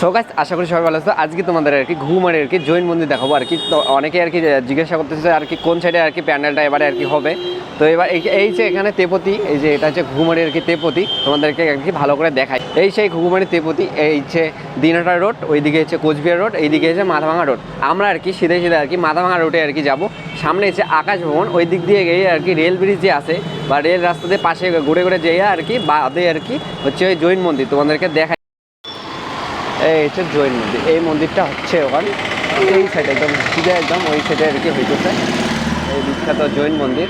So guys আশা করি সবাই ভালো আছো আজকে তোমাদের আর কি ঘুমারে আর কি জৈন মন্দির দেখাবো আর কি তো অনেকে আর কি জিজ্ঞাসা করতেছে আর কি কোন সাইডে আর কি প্যান্ডেলটা এবারে আর কি হবে তো এবার এই- যে এখানে তেপতি এই যে এটা হচ্ছে ঘুমারি আর কি তেপতি তোমাদেরকে আর কি ভালো করে দেখাই এই সেই ঘুমারি তেপতি এই হচ্ছে দিনহাটা রোড ওইদিকে হচ্ছে কোচবিহার রোড এইদিকে হচ্ছে মাথাভাঙা রোড আমরা আর কি সিধে সিধে আর কি মাথাভাঙা রোডে আর কি যাব সামনে হচ্ছে আকাশ ভবন ওই দিক দিয়ে গিয়ে আর কি রেল ব্রিজ যে আছে বা রেল রাস্তাতে পাশে ঘুরে ঘুরে যেয়ে আর কি বাদে আর কি হচ্ছে ওই জৈন মন্দির তোমাদেরকে দেখাই হচ্ছে জৈন মন্দির। এই মন্দিরটা হচ্ছে ওখানে এই সাইডে একদম, সিধে একদম ওই সাইডে আর কি হইতেছে। এই বিখ্যাত জৈন মন্দির।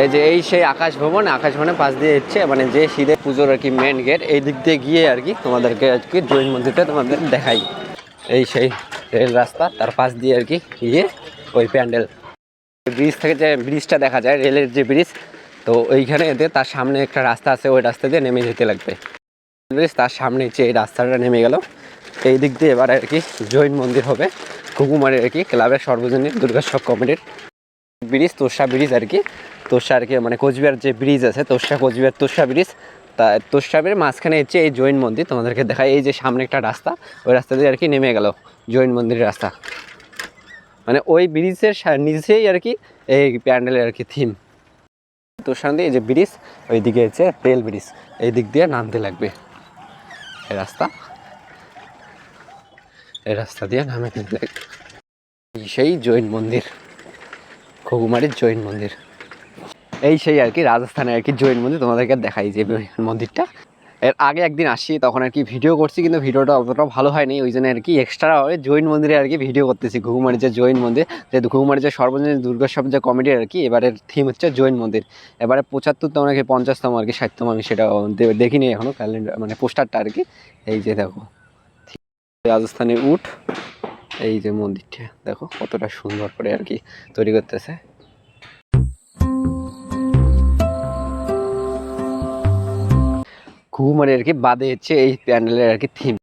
এই যে এই সেই আকাশ ভবন, আকাশ ভবনের পাশ দিয়ে হচ্ছে মানে যে সিধে পুজোর আর কি মেন গেট এই দিক দিয়ে গিয়ে আর কি তোমাদেরকে আজকে জৈন মন্দিরটা তোমাদের দেখাই। এই সেই রেল রাস্তা, তার পাশ দিয়ে আর কি গিয়ে ওই প্যান্ডেল। ব্রিজ থেকে যে ব্রিজটা দেখা যায়, রেলের যে ব্রিজ তো ওইখানে এতে তার সামনে একটা রাস্তা আছে, ওই রাস্তা দিয়ে নেমে যেতে লাগবে। তার সামনে যে এই রাস্তাটা নেমে গেল, এই দিক দিয়ে এবার আর কি জৈন মন্দির হবে। কুকুমারের আর কি, ক্লাবের সর্বজনীন দুর্গোৎসব কমিটির ব্রিজ, তোষা ব্রিজ আর কি। তোষা আর কি মানে কোচবিহার যে ব্রিজ আছে, তোষা কোচবিহার তোষা ব্রিজ। তা তোষা ব্রিজ মাঝখানে হচ্ছে এই জৈন মন্দির, তোমাদেরকে দেখায় এই যে সামনে একটা রাস্তা, ওই রাস্তা দিয়ে আর কি নেমে গেল জৈন মন্দিরের রাস্তা। মানে ওই ব্রিজের নিচেই আর কি এই প্যান্ডেলের আর কি থিম সামনে এই যে ব্রিজ ওই দিকে হচ্ছে রেল ব্রিজ, এই দিক দিয়ে নামতে লাগবে। এই রাস্তা এই রাস্তা দিয়ে নামে এই সেই জৈন মন্দির, ঘুঘুমারির জৈন মন্দির। এই সেই আর কি রাজস্থানে আর কি জৈন মন্দির, তোমাদেরকে দেখাই যে মন্দিরটা। এর আগে একদিন আসি, তখন আর কি ভিডিও করছি, কিন্তু ভিডিওটা অতটা ভালো হয়নি। ওই জন্য আর কি এক্সট্রা জৈন মন্দিরে আর কি ভিডিও করতেছি ঘুঘুমারির যে জৈন মন্দির। যে ঘুঘুমারির যে সর্বজনীন দুর্গোৎসব যে কমিটি আর কি এবারের থিম হচ্ছে জৈন মন্দির। এবারে পঁচাত্তরতম নাকি পঞ্চাশতম আর কি, ষাটতম আমি সেটা দেখিনি এখনও ক্যালেন্ডার মানে পোস্টারটা আর কি। এই যে দেখো রাজস্থানের উট, এই যে মন্দিরটা, দেখো কতটা সুন্দর করে আর কি তৈরি করতেছে। ঘুঘুমারি আর কি বাদে হচ্ছে এই প্যান্ডেলের আর কি থিম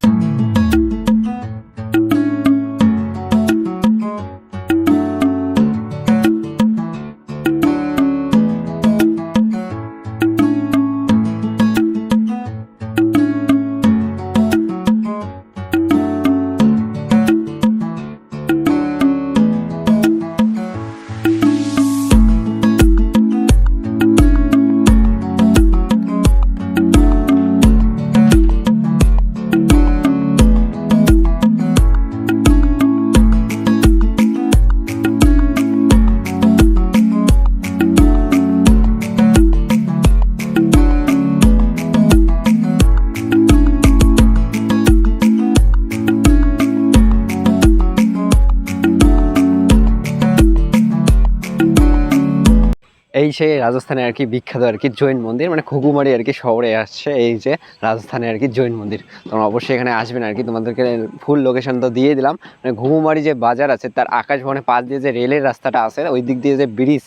এই সেই রাজস্থানে আর কি বিখ্যাত আর কি জৈন মন্দির মানে ঘুঘুমারি আর কি শহরে আসছে এই যে রাজস্থানে আর কি জৈন মন্দির। তোমরা অবশ্যই এখানে আসবেন আর কি, তোমাদেরকে ফুল লোকেশন তো দিয়ে দিলাম। মানে ঘুঘুমারি যে বাজার আছে, তার আকাশ ভবনের পাশ দিয়ে যে রেলের রাস্তাটা আছে, ওই দিক দিয়ে যে ব্রিজ,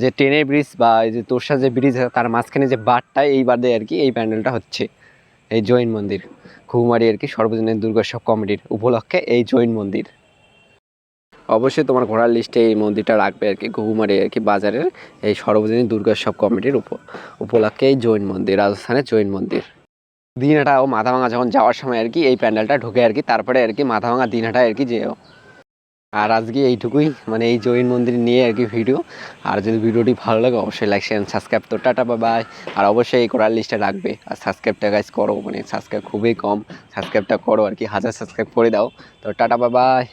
যে ট্রেনের ব্রিজ বা এই যে তোরসা যে ব্রিজ, তার মাঝখানে যে বারটা এই বাদে আর কি এই প্যান্ডেলটা হচ্ছে। এই জৈন মন্দির, ঘুঘুমারি আর কি সর্বজনীন দুর্গোৎসব কমিটির উপলক্ষে এই জৈন মন্দির। অবশ্যই তোমার ঘোরার লিস্টে এই মন্দিরটা রাখবে আর কি, ঘুঘুমারি আর কি বাজারের এই সর্বজনীন দুর্গোৎসব কমিটির উপ উপলক্ষে এই জৈন মন্দির, রাজস্থানের জৈন মন্দির। দিনহাটা ও মাথাভাঙা যখন যাওয়ার সময় আর কি এই প্যান্ডেলটা ঢুকে আর কি, তারপরে আর কি মাথাভাঙা দিনহাটা আর কি যেও। আর আজকে এইটুকুই মানে এই জৈন মন্দির নিয়ে আর কি ভিডিও। আর যদি ভিডিওটি ভালো লাগে, অবশ্যই লাইক শেয়ার সাবস্ক্রাইব তো টাটা বা বাই আর অবশ্যই এই করার লিস্টে রাখবে। আর সাবস্ক্রাইবটা গাইজ করো মানে সাবস্ক্রাইব খুবই কম। সাবস্ক্রাইবটা করো আর কি, হাজার সাবস্ক্রাইব করে দাও। তো টাটা বা বাই